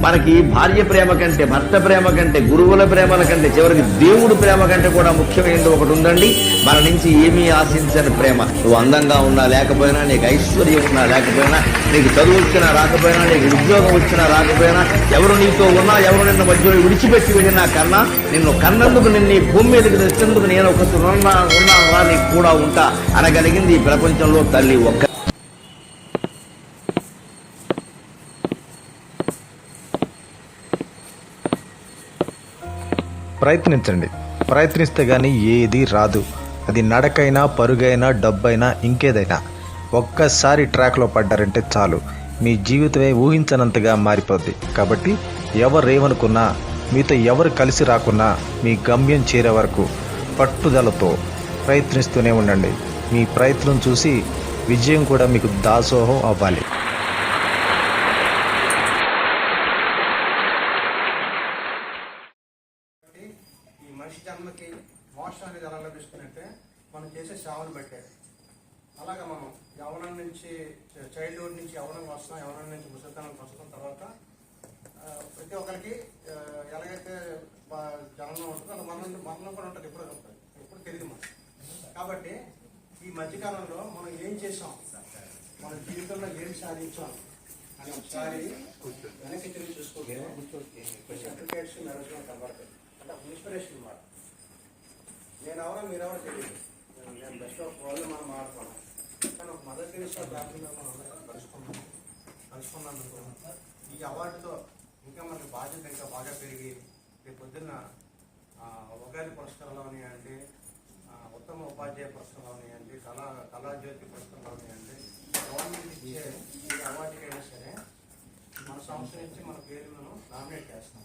మనకి భార్య ప్రేమ కంటే భర్త ప్రేమ కంటే గురువుల ప్రేమల కంటే చివరికి దేవుడు ప్రేమ కంటే కూడా ముఖ్యమైనది ఒకటి ఉందండి. మన నుంచి ఏమీ ఆశించని ప్రేమ. నువ్వు అందంగా ఉన్నా లేకపోయినా నీకు ఐశ్వర్యం ఉన్నా లేకపోయినా నీకు చదువు వచ్చినా రాకపోయినా నీకు ఉద్యోగం వచ్చినా రాకపోయినా ఎవరు నీతో ఉన్నా ఎవరు నిన్న మధ్యలో విడిచిపెట్టి వెళ్ళినా కన్నా నిన్ను కన్నందుకు నిన్ను ఈ భూమి మీదకి తెచ్చినందుకు నేను ఒక ఉన్నా ఉన్నా నీకు కూడా ఉంటా అనగలిగింది ఈ ప్రపంచంలో తల్లి ఒక్క ప్రయత్నించండి. ప్రయత్నిస్తే కానీ ఏది రాదు. అది నడకైనా పరుగైనా డబ్బైనా ఇంకేదైనా. ఒక్కసారి ట్రాక్లో పడ్డారంటే చాలు. మీ జీవితమే ఊహించనంతగా మారిపోద్ది. కాబట్టి ఎవరేమనుకున్నా మీతో ఎవరు కలిసి రాకున్నా మీ గమ్యం చేరే వరకు పట్టుదలతో ప్రయత్నిస్తూనే ఉండండి. మీ ప్రయత్నం చూసి విజయం కూడా మీకు దాసోహం అవ్వాలి. మనిషి జన్మకి మోక్షం అనేది ఎలా లభిస్తుందంటే మనం చేసే సేవను బట్టే. అలాగా మనం యవనం నుంచి చైల్డ్హుడ్ నుంచి యవనం వస్తాం యవనం నుంచి ముసలితనానికి వస్తాం తర్వాత ప్రతి ఒక్కరికి ఎలాగైతే జననం ఉంటుందో అలా మరణం మరణం కూడా ఉంటుంది ఎప్పుడు ఉంటుంది ఎప్పుడు తెలియదు మనకి. కాబట్టి ఈ మధ్యకాలంలో మనం ఏం చేసాం? మన జీవితంలో ఏం సాధించాం? అని ఒకసారి వెనక్కి తిరిగి చూసుకుంటే సర్టిఫికేట్స్ మెరసిన కనబడతాయి అంటే ఇన్స్పిరేషన్ అన్నమాట నేను ఎవరో మీరెవరో తెలియదు నేను- బెస్ట్ ఆఫ్ వాళ్ళు మనం మాట్లాడుకున్నాం. కానీ ఒక మదర్ తెరిసా ప్రాంతంలో మనం అందరం కలుసుకున్నాం. ఈ అవార్డుతో ఇంకా మనకి బాధ్యత ఇంకా బాగా పెరిగి రేపు పొద్దున్న ఉగాది పురస్కారాలు ఉన్నాయండి ఉత్తమ ఉపాధ్యాయ పురస్కారాలు ఉన్నాయండి కళా కళాజ్యోతి పురస్కారాలు ఉన్నాయండి గవర్నమెంట్ ఇచ్చే ఈ అవార్డుకైనా అయినా సరే మన సంస్థ నుంచి మన పేరును నామినేట్ చేస్తాం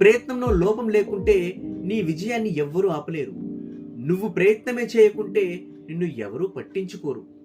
ప్రయత్నంలో లోపం లేకుంటే నీ విజయాన్ని ఎవ్వరూ ఆపలేరు. నువ్వు ప్రయత్నమే చేయకుంటే నిన్ను ఎవరూ పట్టించుకోరు.